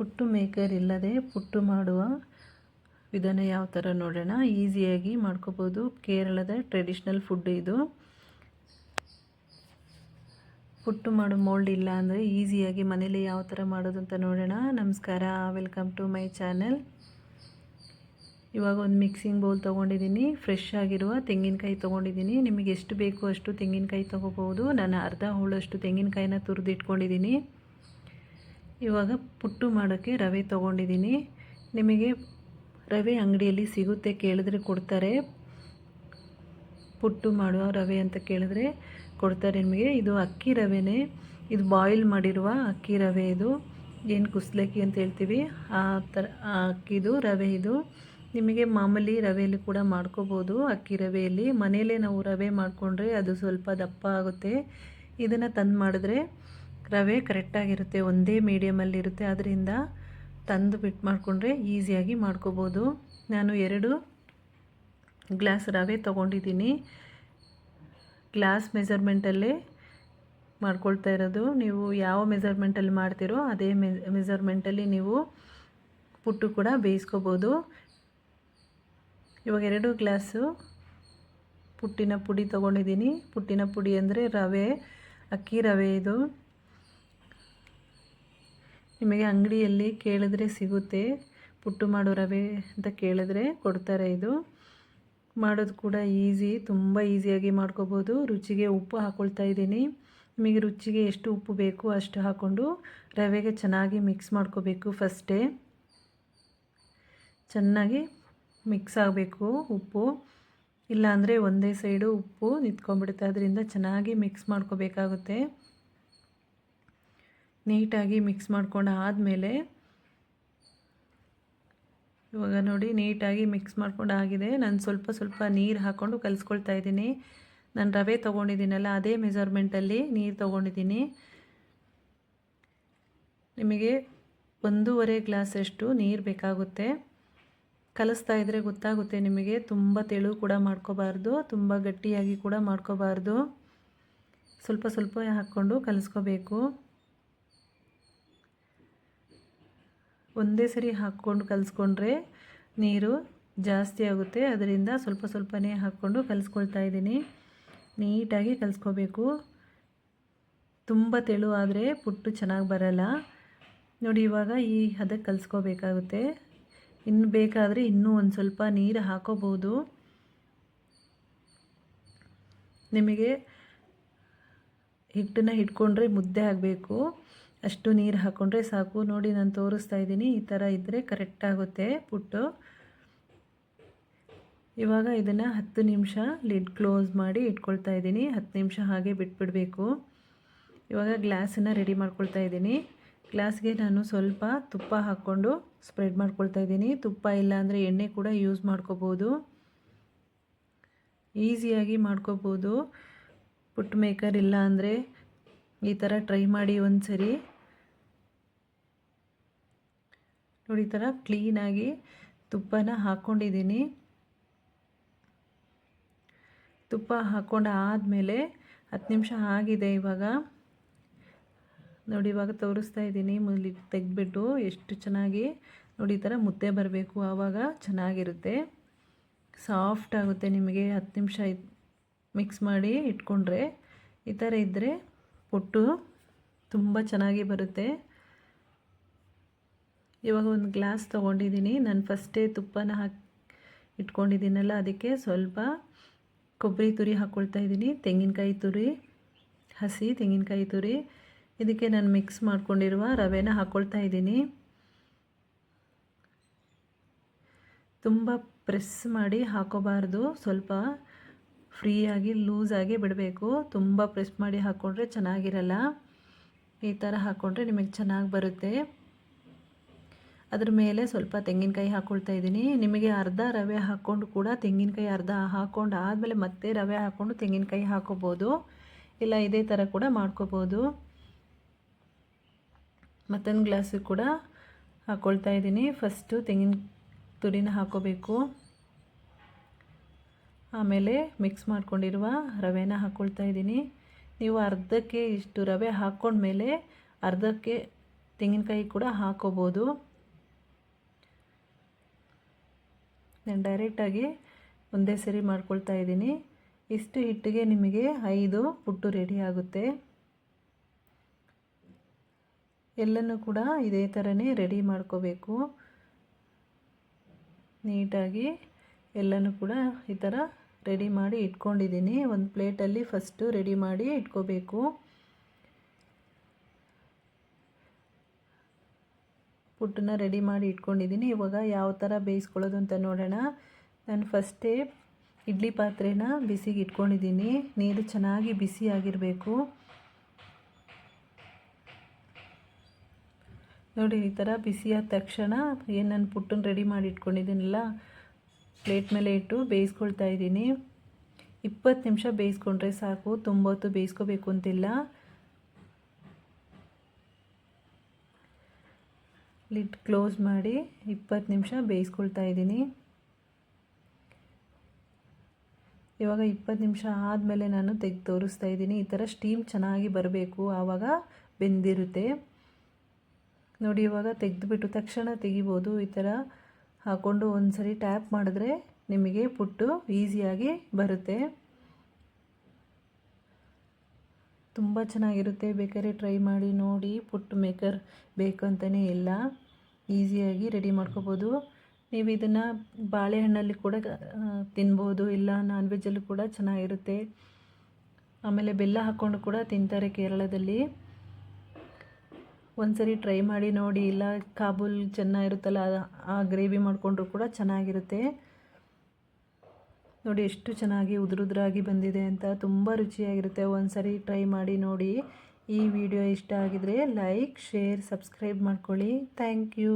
ಪುಟ್ಟು maker ಇಲ್ಲದೆ ಪುಟ್ಟು ಮಾಡುವ ವಿಧಾನ ಯಾವ ಥರ ನೋಡೋಣ? ಈಸಿಯಾಗಿ ಮಾಡ್ಕೋಬೋದು. ಕೇರಳದ ಟ್ರೆಡಿಷ್ನಲ್ ಫುಡ್ ಇದು. ಪುಟ್ಟು ಮಾಡೋ ಮೋಲ್ಡ್ ಇಲ್ಲ ಅಂದರೆ ಈಸಿಯಾಗಿ ಮನೇಲಿ ಯಾವ ಥರ ಮಾಡೋದು ಅಂತ ನೋಡೋಣ. ನಮಸ್ಕಾರ ವೆಲ್ಕಮ್ ಟು ಮೈ ಚಾನೆಲ್ ಇವಾಗ ಒಂದು ಮಿಕ್ಸಿಂಗ್ ಬೌಲ್ ತೊಗೊಂಡಿದ್ದೀನಿ. ಫ್ರೆಶ್ ಆಗಿರುವ ತೆಂಗಿನಕಾಯಿ ತೊಗೊಂಡಿದ್ದೀನಿ. ನಿಮಗೆ ಎಷ್ಟು ಬೇಕು ಅಷ್ಟು ತೆಂಗಿನಕಾಯಿ ತೊಗೋಬೋದು. ನಾನು ಅರ್ಧ ಹೋಳಷ್ಟು ತೆಂಗಿನಕಾಯಿನ ತುರಿದು ಇಟ್ಕೊಂಡಿದ್ದೀನಿ ಇವಾಗ ಪುಟ್ಟು ಮಾಡೋಕ್ಕೆ ರವೆ ತೊಗೊಂಡಿದ್ದೀನಿ. ನಿಮಗೆ ರವೆ ಅಂಗಡಿಯಲ್ಲಿ ಸಿಗುತ್ತೆ ಕೇಳಿದ್ರೆ ಕೊಡ್ತಾರೆ. ಪುಟ್ಟು ಮಾಡುವ ರವೆ ಅಂತ ಕೇಳಿದ್ರೆ ಕೊಡ್ತಾರೆ ನಿಮಗೆ. ಇದು ಅಕ್ಕಿ ರವೆನೇ. ಇದು ಬಾಯ್ಲ್ ಮಾಡಿರುವ ಅಕ್ಕಿ ರವೆ ಇದು. ಏನು ಕುಸ್ಲಕ್ಕಿ ಅಂತ ಹೇಳ್ತೀವಿ. ಆ ಥರ ಆ ಅಕ್ಕಿದು ರವೆ ಇದು. ನಿಮಗೆ ಮಾಮೂಲಿ ರವೆಯಲ್ಲಿ ಕೂಡ ಮಾಡ್ಕೋಬೋದು ಅಕ್ಕಿ ರವೆಯಲ್ಲಿ. ಮನೆಯಲ್ಲೇ ನಾವು ರವೆ ಮಾಡಿಕೊಂಡ್ರೆ ಅದು ಸ್ವಲ್ಪ ದಪ್ಪ ಆಗುತ್ತೆ. ಇದನ್ನು ತಂದು ಮಾಡಿದ್ರೆ ರವೆ ಕರೆಕ್ಟಾಗಿರುತ್ತೆ ಒಂದೇ ಮೀಡಿಯಮಲ್ಲಿರುತ್ತೆ ಅದರಿಂದ ತಂದು ಬಿಟ್ಟು ಮಾಡಿಕೊಂಡ್ರೆ ಈಸಿಯಾಗಿ ಮಾಡ್ಕೋಬೋದು. ನಾನು ಎರಡು ಗ್ಲಾಸ್ ರವೆ ತೊಗೊಂಡಿದ್ದೀನಿ. ಗ್ಲಾಸ್ ಮೆಜರ್ಮೆಂಟಲ್ಲೇ ಮಾಡ್ಕೊಳ್ತಾ ಇರೋದು. ನೀವು ಯಾವ ಮೆಜರ್ಮೆಂಟಲ್ಲಿ ಮಾಡ್ತೀರೋ ಅದೇ ಮೆಜರ್ಮೆಂಟಲ್ಲಿ ನೀವು ಪುಟ್ಟು ಕೂಡ ಬೇಯಿಸ್ಕೋಬೋದು. ಇವಾಗ ಎರಡು ಗ್ಲಾಸು ಪುಟ್ಟಿನ ಪುಡಿ ತೊಗೊಂಡಿದ್ದೀನಿ. ಪುಟ್ಟಿನ ಪುಡಿ ಅಂದರೆ ರವೆ, ಅಕ್ಕಿ ರವೆ ಇದು. ನಿಮಗೆ ಅಂಗಡಿಯಲ್ಲಿ ಕೇಳಿದ್ರೆ ಸಿಗುತ್ತೆ. ಪುಟ್ಟು ಮಾಡೋ ರವೆ ಅಂತ ಕೇಳಿದ್ರೆ ಕೊಡ್ತಾರೆ ಇದು. ಮಾಡೋದು ಕೂಡ ಈಸಿ, ತುಂಬ ಈಸಿಯಾಗಿ ಮಾಡ್ಕೋಬೋದು. ರುಚಿಗೆ ಉಪ್ಪು ಹಾಕ್ಕೊಳ್ತಾ ಇದ್ದೀನಿ. ನಿಮಗೆ ರುಚಿಗೆ ಎಷ್ಟು ಉಪ್ಪು ಬೇಕು ಅಷ್ಟು ಹಾಕ್ಕೊಂಡು ರವೆಗೆ ಚೆನ್ನಾಗಿ ಮಿಕ್ಸ್ ಮಾಡ್ಕೋಬೇಕು ಫಸ್ಟೇ. ಚೆನ್ನಾಗಿ ಮಿಕ್ಸ್ ಆಗಬೇಕು ಉಪ್ಪು. ಇಲ್ಲಾಂದರೆ ಒಂದೇ ಸೈಡು ಉಪ್ಪು ನಿಂತ್ಕೊಂಡ್ಬಿಡುತ್ತೆ. ಅದರಿಂದ ಚೆನ್ನಾಗಿ ಮಿಕ್ಸ್ ಮಾಡ್ಕೋಬೇಕಾಗುತ್ತೆ. ನೀಟಾಗಿ ಮಿಕ್ಸ್ ಮಾಡ್ಕೊಂಡು ಆದಮೇಲೆ ಇವಾಗ ನೋಡಿ ನೀಟಾಗಿ ಮಿಕ್ಸ್ ಮಾಡ್ಕೊಂಡು ಆಗಿದೆ. ನಾನು ಸ್ವಲ್ಪ ಸ್ವಲ್ಪ ನೀರು ಹಾಕ್ಕೊಂಡು ಕಲಿಸ್ಕೊಳ್ತಾ ಇದ್ದೀನಿ. ನಾನು ರವೆ ತೊಗೊಂಡಿದ್ದೀನಲ್ಲ, ಅದೇ ಮೆಜರ್ಮೆಂಟಲ್ಲಿ ನೀರು ತೊಗೊಂಡಿದ್ದೀನಿ. ನಿಮಗೆ ಒಂದೂವರೆ ಗ್ಲಾಸಷ್ಟು ನೀರು ಬೇಕಾಗುತ್ತೆ. ಕಲಿಸ್ತಾ ಇದ್ದರೆ ಗೊತ್ತಾಗುತ್ತೆ ನಿಮಗೆ, ತುಂಬ ತೆಳು ಕೂಡ ಮಾಡ್ಕೋಬಾರ್ದು, ತುಂಬ ಗಟ್ಟಿಯಾಗಿ ಕೂಡ ಮಾಡ್ಕೋಬಾರ್ದು. ಸ್ವಲ್ಪ ಸ್ವಲ್ಪ ಹಾಕ್ಕೊಂಡು ಕಲಿಸ್ಕೋಬೇಕು. ಒಂದೇ ಸರಿ ಹಾಕ್ಕೊಂಡು ಕಲಿಸ್ಕೊಂಡ್ರೆ ನೀರು ಜಾಸ್ತಿ ಆಗುತ್ತೆ. ಅದರಿಂದ ಸ್ವಲ್ಪ ಸ್ವಲ್ಪನೇ ಹಾಕ್ಕೊಂಡು ಕಲಿಸ್ಕೊಳ್ತಾ ಇದ್ದೀನಿ. ನೀಟಾಗಿ ಕಲಿಸ್ಕೋಬೇಕು. ತುಂಬ ತೆಳು ಆದರೆ ಪುಟ್ಟು ಚೆನ್ನಾಗಿ ಬರಲ್ಲ. ನೋಡಿ, ಇವಾಗ ಈ ಹದಕ್ಕೆ ಕಲಿಸ್ಕೋಬೇಕಾಗುತ್ತೆ. ಇನ್ನು ಬೇಕಾದರೆ ಇನ್ನೂ ಒಂದು ಸ್ವಲ್ಪ ನೀರು ಹಾಕೋಬೋದು ನಿಮಗೆ ಹಿಟ್ಟನ್ನು ಹಿಡ್ಕೊಂಡ್ರೆ ಮುದ್ದೆ ಆಗಬೇಕು. ಅಷ್ಟು ನೀರು ಹಾಕ್ಕೊಂಡ್ರೆ ಸಾಕು. ನೋಡಿ, ನಾನು ತೋರಿಸ್ತಾ ಇದ್ದೀನಿ. ಈ ಥರ ಇದ್ದರೆ ಕರೆಕ್ಟಾಗುತ್ತೆ ಪುಟ್ಟು. ಇವಾಗ ಇದನ್ನು ಹತ್ತು ನಿಮಿಷ ಲಿಡ್ ಕ್ಲೋಸ್ ಮಾಡಿ ಇಟ್ಕೊಳ್ತಾ ಇದ್ದೀನಿ. ಹತ್ತು ನಿಮಿಷ ಹಾಗೆ ಬಿಟ್ಬಿಡಬೇಕು. ಇವಾಗ ಗ್ಲಾಸನ್ನು ರೆಡಿ ಮಾಡ್ಕೊಳ್ತಾ ಇದ್ದೀನಿ. ಗ್ಲಾಸ್ಗೆ ನಾನು ಸ್ವಲ್ಪ ತುಪ್ಪ ಹಾಕ್ಕೊಂಡು ಸ್ಪ್ರೆಡ್ ಮಾಡ್ಕೊಳ್ತಾ ಇದ್ದೀನಿ. ತುಪ್ಪ ಇಲ್ಲ ಅಂದರೆ ಎಣ್ಣೆ ಕೂಡ ಯೂಸ್ ಮಾಡ್ಕೋಬೋದು. ಈಸಿಯಾಗಿ ಮಾಡ್ಕೋಬೋದು. ಪುಟ್ ಮೇಕರ್ ಇಲ್ಲ ಅಂದರೆ ಈ ಥರ ಟ್ರೈ ಮಾಡಿ ಒಂದು ಸರಿ ನೋಡಿ ಥರ ಕ್ಲೀನಾಗಿ ತುಪ್ಪನ ಹಾಕ್ಕೊಂಡಿದ್ದೀನಿ ತುಪ್ಪ ಹಾಕ್ಕೊಂಡು ಆದಮೇಲೆ ಹತ್ತು ನಿಮಿಷ ಆಗಿದೆ ಇವಾಗ. ನೋಡಿ ಇವಾಗ ತೋರಿಸ್ತಾ ಇದ್ದೀನಿ ಮೊದಲು ತೆಗೆದ್ಬಿಟ್ಟು ಎಷ್ಟು ಚೆನ್ನಾಗಿ. ನೋಡಿ ಈ ಥರ ಮುದ್ದೆ ಬರಬೇಕು, ಆವಾಗ ಚೆನ್ನಾಗಿರುತ್ತೆ. ಸಾಫ್ಟ್ ಆಗುತ್ತೆ ನಿಮಗೆ, ಹತ್ತು ನಿಮಿಷ ಮಿಕ್ಸ್ ಮಾಡಿ ಇಟ್ಕೊಂಡ್ರೆ. ಈ ಥರ ಇದ್ದರೆ ಪುಟ್ಟು ತುಂಬ ಚೆನ್ನಾಗಿ ಬರುತ್ತೆ. ಇವಾಗ ಒಂದು ಗ್ಲಾಸ್ ತೊಗೊಂಡಿದ್ದೀನಿ. ನಾನು ಫಸ್ಟೇ ತುಪ್ಪನ ಹಾಕಿ ಇಟ್ಕೊಂಡಿದ್ದೀನಲ್ಲ, ಅದಕ್ಕೆ ಸ್ವಲ್ಪ ಕೊಬ್ಬರಿ ತುರಿ ಹಾಕ್ಕೊಳ್ತಾ ಇದ್ದೀನಿ. ತೆಂಗಿನಕಾಯಿ ತುರಿ, ಹಸಿ ತೆಂಗಿನಕಾಯಿ ತುರಿ. ಇದಕ್ಕೆ ನಾನು ಮಿಕ್ಸ್ ಮಾಡ್ಕೊಂಡಿರುವ ರವೆನ ಹಾಕ್ಕೊಳ್ತಾ ಇದ್ದೀನಿ. ತುಂಬ ಪ್ರೆಸ್ ಮಾಡಿ ಹಾಕೋಬಾರ್ದು. ಸ್ವಲ್ಪ ಫ್ರೀಯಾಗಿ ಲೂಸಾಗಿ ಬಿಡಬೇಕು. ತುಂಬ ಪ್ರೆಸ್ ಮಾಡಿ ಹಾಕ್ಕೊಂಡ್ರೆ ಚೆನ್ನಾಗಿರಲ್ಲ. ಈ ಥರ ಹಾಕ್ಕೊಂಡ್ರೆ ನಿಮಗೆ ಚೆನ್ನಾಗಿ ಬರುತ್ತೆ. ಅದ್ರ ಮೇಲೆ ಸ್ವಲ್ಪ ತೆಂಗಿನಕಾಯಿ ಹಾಕ್ಕೊಳ್ತಾ ಇದ್ದೀನಿ. ನಿಮಗೆ ಅರ್ಧ ರವೆ ಹಾಕ್ಕೊಂಡು ಕೂಡ ತೆಂಗಿನಕಾಯಿ ಅರ್ಧ ಹಾಕ್ಕೊಂಡು ಆದಮೇಲೆ ಮತ್ತೆ ರವೆ ಹಾಕ್ಕೊಂಡು ತೆಂಗಿನಕಾಯಿ ಹಾಕೋಬೋದು. ಇಲ್ಲ, ಇದೇ ಥರ ಕೂಡ ಮಾಡ್ಕೋಬೋದು. ಮತ್ತೊಂದು ಗ್ಲಾಸು ಕೂಡ ಹಾಕ್ಕೊಳ್ತಾ ಇದ್ದೀನಿ. ಫಸ್ಟು ತೆಂಗಿನ ತುರಿನ ಹಾಕೋಬೇಕು. ಆಮೇಲೆ ಮಿಕ್ಸ್ ಮಾಡ್ಕೊಂಡಿರುವ ರವೆನ ಹಾಕ್ಕೊಳ್ತಾ ಇದ್ದೀನಿ. ನೀವು ಅರ್ಧಕ್ಕೆ ಇಷ್ಟು ರವೆ ಹಾಕ್ಕೊಂಡ್ಮೇಲೆ ಅರ್ಧಕ್ಕೆ ತೆಂಗಿನಕಾಯಿ ಕೂಡ ಹಾಕೋಬೋದು. ನಾನು ಡೈರೆಕ್ಟಾಗಿ ಒಂದೇ ಸರಿ ಮಾಡ್ಕೊಳ್ತಾ ಇದ್ದೀನಿ. ಇಷ್ಟು ಹಿಟ್ಟಿಗೆ ನಿಮಗೆ ಐದು ಪುಟ್ಟು ರೆಡಿ ಆಗುತ್ತೆ. ಎಲ್ಲನೂ ಕೂಡ ಇದೇ ಥರನೇ ರೆಡಿ ಮಾಡ್ಕೋಬೇಕು. ನೀಟಾಗಿ ಎಲ್ಲನೂ ಕೂಡ ಈ ಥರ ರೆಡಿ ಮಾಡಿ ಇಟ್ಕೊಂಡಿದ್ದೀನಿ. ಒಂದು ಪ್ಲೇಟಲ್ಲಿ ಫಸ್ಟು ರೆಡಿ ಮಾಡಿ ಇಟ್ಕೋಬೇಕು. ಪುಟ್ಟನ್ನ ರೆಡಿ ಮಾಡಿ ಇಟ್ಕೊಂಡಿದ್ದೀನಿ. ಇವಾಗ ಯಾವ ಥರ ಬೇಯಿಸ್ಕೊಳ್ಳೋದು ಅಂತ ನೋಡೋಣ. ನಾನು ಫಸ್ಟೇ ಇಡ್ಲಿ ಪಾತ್ರೆನ ಬಿಸಿಗೆ ಇಟ್ಕೊಂಡಿದ್ದೀನಿ. ನೀರು ಚೆನ್ನಾಗಿ ಬಿಸಿ ಆಗಿರಬೇಕು. ನೋಡಿ, ಈ ಥರ ಬಿಸಿಯಾದ ತಕ್ಷಣ ಏನು ನಾನು ಪುಟ್ಟನ್ನ ರೆಡಿ ಮಾಡಿ ಇಟ್ಕೊಂಡಿದ್ದೀನಲ್ಲ ಪ್ಲೇಟ್ ಮೇಲೆ ಇಟ್ಟು ಬೇಯಿಸ್ಕೊಳ್ತಾ ಇದ್ದೀನಿ. ಇಪ್ಪತ್ತು ನಿಮಿಷ ಬೇಯಿಸ್ಕೊಂಡ್ರೆ ಸಾಕು. ತುಂಬ ಹೊತ್ತು ಬೇಯಿಸ್ಕೋಬೇಕು ಅಂತಿಲ್ಲ. ಲಿಡ್ ಕ್ಲೋಸ್ ಮಾಡಿ ಇಪ್ಪತ್ತು ನಿಮಿಷ ಬೇಯಿಸ್ಕೊಳ್ತಾ ಇದ್ದೀನಿ. ಇವಾಗ ಇಪ್ಪತ್ತು ನಿಮಿಷ ಆದಮೇಲೆ ನಾನು ತೆಗೆದು ತೋರಿಸ್ತಾ ಇದ್ದೀನಿ. ಈ ಥರ ಸ್ಟೀಮ್ ಚೆನ್ನಾಗಿ ಬರಬೇಕು. ಆವಾಗ ಬೆಂದಿರುತ್ತೆ. ನೋಡಿ, ಇವಾಗ ತೆಗೆದುಬಿಟ್ಟು ತಕ್ಷಣ ತೆಗಿಬೋದು. ಈ ಥರ ಹಾಕ್ಕೊಂಡು ಒಂದು ಸರಿ ಟ್ಯಾಪ್ ಮಾಡಿದ್ರೆ ನಿಮಗೆ ಪುಟ್ಟು ಈಸಿಯಾಗಿ ಬರುತ್ತೆ. ತುಂಬ ಚೆನ್ನಾಗಿರುತ್ತೆ. ಬೇಕಾದ್ರೆ ಟ್ರೈ ಮಾಡಿ ನೋಡಿ. ಪುಟ್ಟು ಮೇಕರ್ ಬೇಕಂತಲೇ ಇಲ್ಲ. ಈಸಿಯಾಗಿ ರೆಡಿ ಮಾಡ್ಕೋಬೋದು. ನೀವು ಇದನ್ನು ಬಾಳೆಹಣ್ಣಲ್ಲಿ ಕೂಡ ತಿನ್ಬೋದು. ಇಲ್ಲ ನಾನ್ ವೆಜ್ಜಲ್ಲೂ ಕೂಡ ಚೆನ್ನಾಗಿರುತ್ತೆ. ಆಮೇಲೆ ಬೆಲ್ಲ ಹಾಕ್ಕೊಂಡು ಕೂಡ ತಿಂತಾರೆ ಕೇರಳದಲ್ಲಿ. ಒಂದ್ಸರಿ ಟ್ರೈ ಮಾಡಿ ನೋಡಿ, ಇಲ್ಲ ಕಾಬೂಲ್ ಚೆನ್ನಾಗಿರುತ್ತಲ್ಲ ಆ ಗ್ರೇವಿ ಮಾಡಿಕೊಂಡ್ರು ಕೂಡ ಚೆನ್ನಾಗಿರುತ್ತೆ. ನೋಡಿ ಎಷ್ಟು ಚೆನ್ನಾಗಿ ಉದುರುದ್ರಾಗಿ ಬಂದಿದೆ ಅಂತ ತುಂಬ ರುಚಿಯಾಗಿರುತ್ತೆ. ಒಂದ್ಸರಿ ಟ್ರೈ ಮಾಡಿ ನೋಡಿ. ಈ ವಿಡಿಯೋ ಇಷ್ಟ ಆಗಿದರೆ ಲೈಕ್ ಶೇರ್ ಸಬ್ಸ್ಕ್ರೈಬ್ ಮಾಡ್ಕೊಳ್ಳಿ. Thank you